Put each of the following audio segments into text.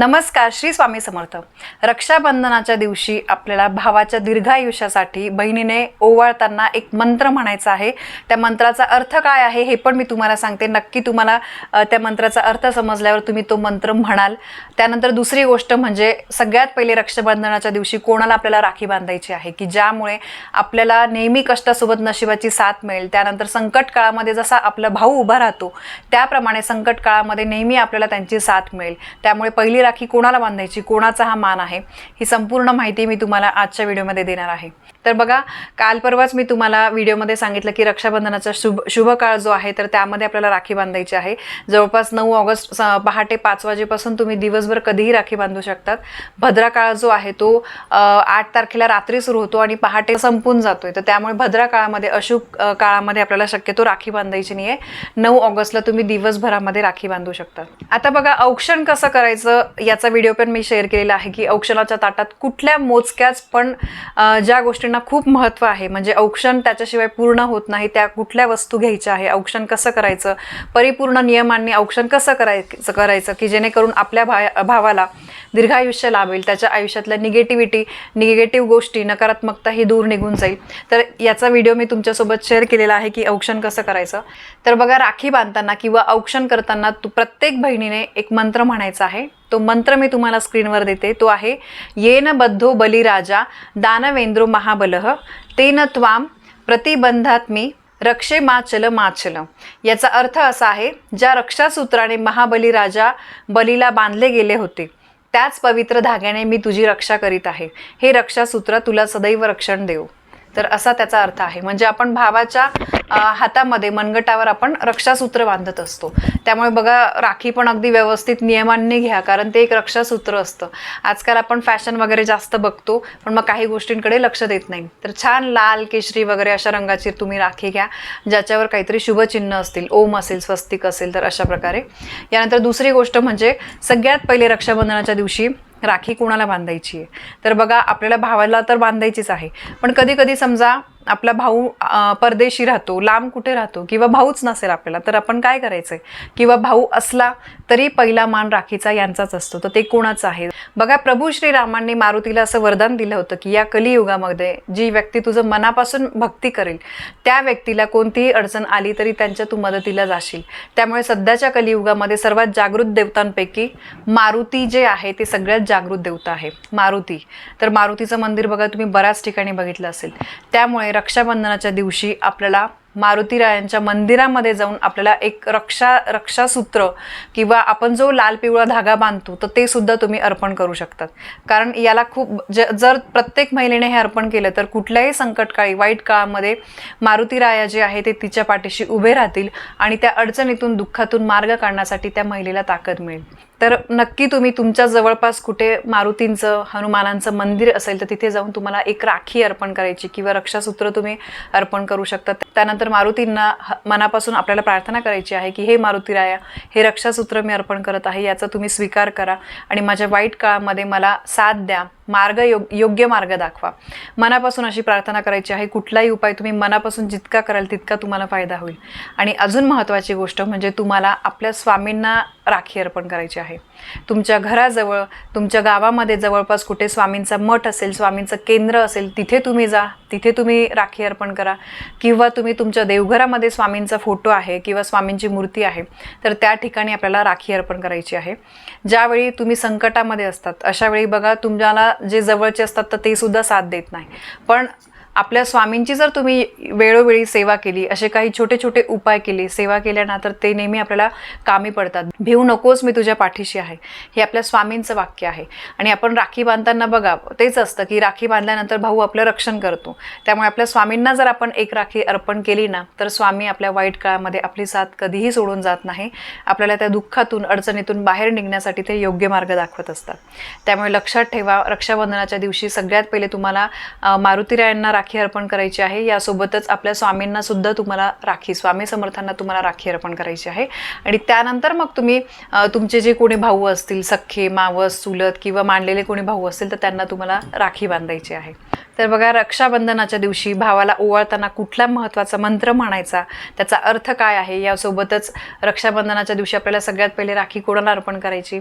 नमस्कार श्री स्वामी समर्थ. रक्षाबंधनाच्या दिवशी आपल्याला भावाच्या दीर्घायुष्यासाठी बहिणीने ओवाळताना एक मंत्र म्हणायचा आहे. त्या मंत्राचा अर्थ काय आहे हे पण मी तुम्हाला सांगते. नक्की तुम्हाला त्या मंत्राचा अर्थ समजल्यावर तुम्ही तो मंत्र म्हणाल. त्यानंतर दुसरी गोष्ट म्हणजे सगळ्यात पहिले रक्षाबंधनाच्या दिवशी कोणाला आपल्याला राखी बांधायची आहे? की ज्यामुळे आपल्याला नेहमी कष्टासोबत नशिबाची साथ मिळेल. त्यानंतर संकट काळामध्ये जसा आपला भाऊ उभा राहतो त्याप्रमाणे संकट काळामध्ये नेहमी आपल्याला त्यांची साथ मिळेल. त्यामुळे पहिली राखी कोणाला बांधायची कोणाचा हा मान आहे ही संपूर्ण माहिती मी तुम्हाला आजच्या व्हिडिओमध्ये देणार आहे. तर बघा काल परवाच मी तुम्हाला व्हिडिओमध्ये सांगितलं की रक्षाबंधनाचा शुभ शुभ काळ जो आहे तर त्यामध्ये आपल्याला राखी बांधायची आहे. जवळपास नऊ ऑगस्ट स- पहाटे पाच वाजेपासून तुम्ही दिवसभर कधीही राखी बांधू शकतात. भद्रा काळ जो आहे तो आठ तारखेला रात्री सुरू होतो आणि पहाटे संपून जातोय. तर त्यामुळे भद्रा काळामध्ये अशुभ काळामध्ये आपल्याला शक्यतो राखी बांधायची नाही आहे नऊ ऑगस्टला तुम्ही दिवसभरामध्ये राखी बांधू शकता. आता बघा औक्षण कसं करायचं याचा व्हिडिओ पण मी शेअर केलेला आहे की औक्षणाच्या ताटात कुठल्या मोजक्याच पण ज्या गोष्टी गोष्टींना खूप महत्त्व आहे. म्हणजे औक्षण त्याच्याशिवाय पूर्ण होत नाही. त्या कुठल्या वस्तू घ्यायच्या आहे? औक्षण कसं करायचं? परिपूर्ण नियमांनी औक्षण कसं करायचं? करायचं की जेणेकरून आपल्या भा भावाला दीर्घायुष्य लाभेल. त्याच्या आयुष्यातल्या निगेटिव्हिटी निगेटिव्ह गोष्टी नकारात्मकता ही दूर निघून जाईल. तर याचा व्हिडिओ मी तुमच्यासोबत शेअर केलेला आहे की औक्षण कसं करायचं. तर बघा राखी बांधताना किंवा औक्षण करताना तू प्रत्येक बहिणीने एक मंत्र म्हणायचा आहे. तो मंत्र मी तुम्हाला स्क्रीनवर देते. तो आहे येन बद्धो बलिराजा दानवेंद्रो महाबलः तेन त्वाम प्रतिबंधात्मी रक्षे माचल माचल याचा अर्थ असा आहे ज्या रक्षासूत्राने महाबली राजा बलीला बांधले गेले होते त्याच पवित्र धाग्याने मी तुझी रक्षा करीत आहे. हे रक्षासूत्र तुला सदैव रक्षण देऊ. तर असा त्याचा अर्थ आहे. म्हणजे आपण भावाच्या हातामध्ये मनगटावर आपण रक्षासूत्र बांधत असतो. त्यामुळे बघा राखी पण अगदी व्यवस्थित नियमांनी घ्या कारण ते एक रक्षासूत्र असतं. आजकाल आपण फॅशन वगैरे जास्त बघतो पण मग काही गोष्टींकडे लक्ष देत नाही. तर छान लाल केशरी वगैरे अशा रंगाची तुम्ही राखी घ्या ज्याच्यावर काहीतरी शुभचिन्ह असतील ओम असेल स्वस्तिक असेल तर अशा प्रकारे. यानंतर दुसरी गोष्ट म्हणजे सगळ्यात पहिले रक्षाबंधनाच्या दिवशी राखी कोणाला बांधायची आहे? तर बघा आपल्याला भावाला तर बांधायचीच आहे. पण कधी कधी समजा आपला भाऊ परदेशी राहतो लांब कुठे राहतो किंवा भाऊच नसेल आपल्याला तर आपण काय करायचं आहे किंवा भाऊ असला तरी पहिला मान राखीचा यांचाच असतो तर ते कोणाचं आहे? बघा प्रभू श्रीरामांनी मारुतीला असं वरदान दिलं होतं की या कलियुगामध्ये जी व्यक्ती तुझं मनापासून भक्ती करेल त्या व्यक्तीला कोणतीही अडचण आली तरी त्यांच्या तू मदतीला जाशील. त्यामुळे सध्याच्या कलियुगामध्ये सर्वात जागृत देवतांपैकी मारुती जे आहे ते सगळ्यात जागृत देवता आहे मारुती. तर मारुतीचं मंदिर बघा तुम्ही बऱ्याच ठिकाणी बघितलं असेल. त्यामुळे रक्षाबंधनाच्या दिवशी आपल्याला मारुतीरायांच्या मंदिरामध्ये जाऊन आपल्याला एक रक्षा रक्षासूत्र किंवा आपण जो लाल पिवळा धागा बांधतो तर ते सुद्धा तुम्ही अर्पण करू शकतात. कारण याला खूप ज जर प्रत्येक महिलेने हे अर्पण केलं तर कुठल्याही संकटकाळी वाईट काळामध्ये मारुतीराया जे आहे ते तिच्या पाठीशी उभे राहतील आणि त्या अडचणीतून दुःखातून मार्ग काढण्यासाठी त्या महिलेला ताकद मिळेल. तर नक्की तुम्ही तुमच्या जवळपास कुठे मारुतींचं हनुमानांचं मंदिर असेल तर तिथे जाऊन तुम्हाला एक राखी अर्पण करायची किंवा रक्षासूत्र तुम्ही अर्पण करू शकता. त्यानंतर मारुतींना ह- मनापासून आपल्याला प्रार्थना करायची आहे की हे मारुतीराया हे रक्षासूत्र मी अर्पण करत आहे याचा तुम्ही स्वीकार करा आणि माझ्या वाईट काळामध्ये मला साथ द्या. मार्ग योग योग्य मार्ग दाखवा. मनापासून अशी प्रार्थना करायची आहे कुठलाही उपाय तुम्ही मनापासून जितका कराल तितका तुम्हाला फायदा होईल. आणि अजून महत्त्वाची गोष्ट म्हणजे तुम्हाला आपल्या स्वामींना राखी अर्पण करायची आहे. तुमच्या घराजवळ तुमच्या गावामध्ये जवळपास कुठे स्वामींचा मठ असेल स्वामींचं केंद्र असेल तिथे तुम्ही जा तिथे तुम्ही राखी अर्पण करा. किंवा तुम्ही तुमच्या देवघरामध्ये स्वामींचा फोटो आहे किंवा स्वामींची मूर्ती आहे तर त्या ठिकाणी आपल्याला राखी अर्पण करायची आहे. ज्यावेळी तुम्ही संकटामध्ये असतात अशावेळी बघा तुम्हाला जे जवळचे असतात तर ते सुद्धा साथ देत नाही. पण आपल्या स्वामींची जर तुम्ही वेळोवेळी सेवा केली असे काही छोटे छोटे उपाय केले सेवा केल्या ना तर ते नेहमी आपल्याला कामी पडतात. भिवू नकोस मी तुझ्या पाठीशी आहे. हे आपल्या स्वामींचं वाक्य आहे. आणि आपण राखी बांधताना बघा तेच असतं की राखी बांधल्यानंतर भाऊ आपलं रक्षण करतो. त्यामुळे आपल्या स्वामींना जर आपण एक राखी अर्पण केली ना तर स्वामी आपल्या वाईट काळामध्ये आपली साथ कधीही सोडून जात नाही. आपल्याला त्या दुःखातून अडचणीतून बाहेर निघण्यासाठी ते योग्य मार्ग दाखवत असतात. त्यामुळे लक्षात ठेवा रक्षाबंधनाच्या दिवशी सगळ्यात पहिले तुम्हाला मारुतीरायांना राखी अर्पण करायची आहे. यासोबतच आपल्या स्वामींना सुद्धा तुम्हाला राखी स्वामी समर्थांना तुम्हाला राखी अर्पण करायची आहे. आणि त्यानंतर मग तुम्ही तुमचे जे कोणी भाऊ असतील सख्खे मावस चुलत किंवा मांडलेले कोणी भाऊ असतील तर त्यांना तुम्हाला राखी बांधायची आहे. तर बघा रक्षाबंधनाच्या दिवशी भावाला ओवाळताना कुठला महत्त्वाचा मंत्र म्हणायचा? त्याचा अर्थ काय आहे? यासोबतच रक्षाबंधनाच्या दिवशी आपल्याला सगळ्यात पहिले राखी कोणाला अर्पण करायची?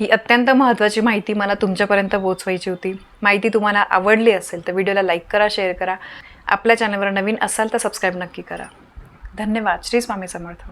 ही अत्यंत महत्त्वाची माहिती मला तुमच्यापर्यंत पोहोचवायची होती. माहिती तुम्हाला आवडली असेल तर व्हिडिओला लाईक करा शेअर करा. आपल्या चॅनलवर नवीन असाल तर सबस्क्राईब नक्की करा. धन्यवाद. श्री स्वामी समर्थ.